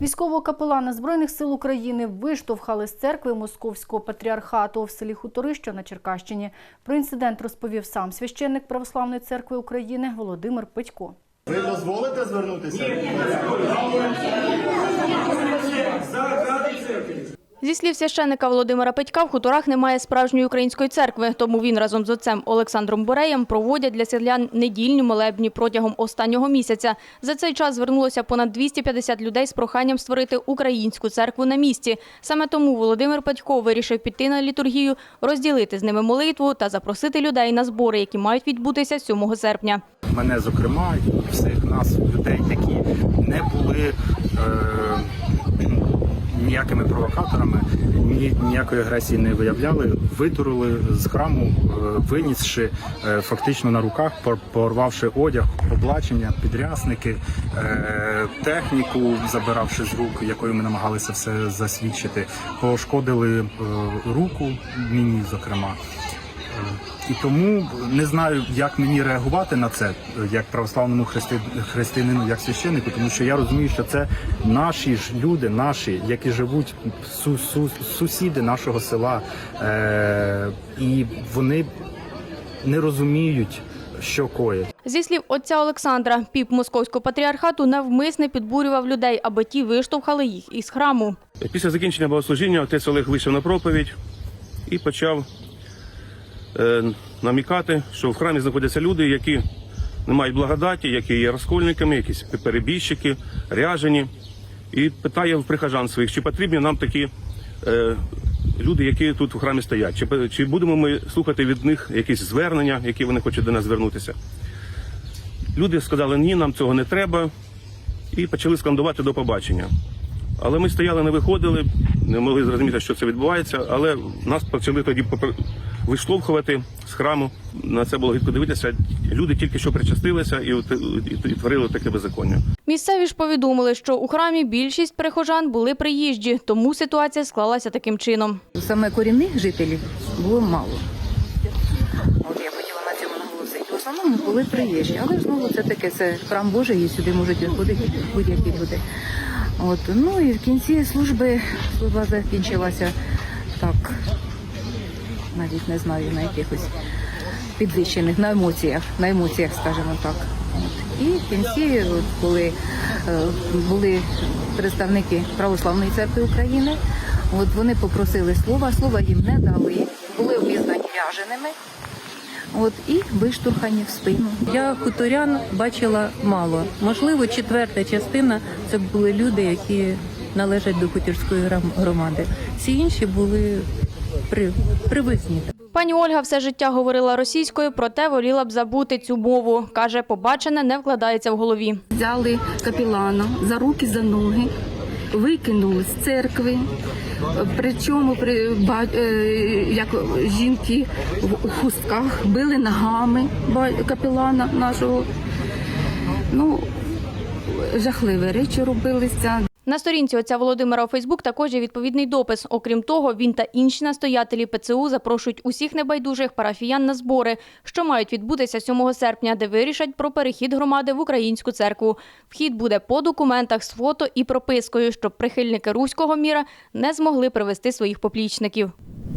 Військового капелана Збройних сил України виштовхали з церкви Московського патріархату в селі Хуторище на Черкащині. Про інцидент розповів сам священник Православної церкви України Володимир Петько. Ви дозволите звернутися? Зі слів священника Володимира Петька, в хуторах немає справжньої української церкви, тому він разом з отцем Олександром Бореєм проводять для селян недільні молебні протягом останнього місяця. За цей час звернулося понад 250 людей з проханням створити українську церкву на місці. Саме тому Володимир Петько вирішив піти на літургію, розділити з ними молитву та запросити людей на збори, які мають відбутися 7 серпня. мене, зокрема, і всіх нас, людей, які не були е, ніякими провокаторами, ні, ніякої агресії не виявляли, витурили з храму, е, винісши е, фактично на руках, пор- порвавши одяг, облачення, підрясники, е, техніку, забиравши з рук, якою ми намагалися все засвідчити, пошкодили руку мені, зокрема. І тому не знаю, як мені реагувати на це, як православному христи... християнину, як священнику, тому що я розумію, що це наші ж люди, наші, які живуть су... Су... сусіди нашого села, е... і вони не розуміють, що коять. Зі слів отця Олександра, піп московського патріархату навмисне підбурював людей, аби ті виштовхали їх із храму. Після закінчення богослужіння отець Олег вийшов на проповідь і почав намікати, що в храмі знаходяться люди, які не мають благодаті, які є розкольниками, якісь перебіжчики, ряжені. І питає в прихожан своїх, чи потрібні нам такі е, люди, які тут в храмі стоять, чи, чи будемо ми слухати від них якісь звернення, які вони хочуть до нас звернутися. Люди сказали, ні, нам цього не треба, і почали скандувати до побачення. Але ми стояли, не виходили, не могли зрозуміти, що це відбувається, але нас почали тоді виштовхувати з храму. На це було гидко дивитися. Люди тільки що причастилися і, і, і творили таке беззаконня. Місцеві ж повідомили, що у храмі більшість прихожан були приїжджі, тому ситуація склалася таким чином. Саме корінних жителів було мало. От я хотіла на цьому наголосити. В основному були приїжджі, але знову це таке це храм Божий, і сюди можуть виходити будь-які люди. От ну і в кінці служби служба закінчилася так, навіть не знаю на якихось підвищених, на емоціях, на емоціях, скажімо так. І в кінці, коли е, були представники Православної церкви України, от вони попросили слова, слова їм не дали, були обізнані в'яженими. От і виштурхані в спину. Я хуторян бачила мало. Можливо, четверта частина це були люди, які належать до хутірської громади. Всі інші були при, привезні. Пані Ольга все життя говорила російською, проте воліла б забути цю мову. Каже, побачене не вкладається в голові. взяли капілана за руки, за ноги, викинули з церкви. Причому при ба- е, як жінки в хустках били ногами ба- капілана нашого. Ну, жахливі речі робилися. На сторінці отця Володимира у Фейсбук також є відповідний допис. Окрім того, він та інші настоятелі ПЦУ запрошують усіх небайдужих парафіян на збори, що мають відбутися 7 серпня, де вирішать про перехід громади в українську церкву. Вхід буде по документах з фото і пропискою, щоб прихильники руського міра не змогли привести своїх поплічників.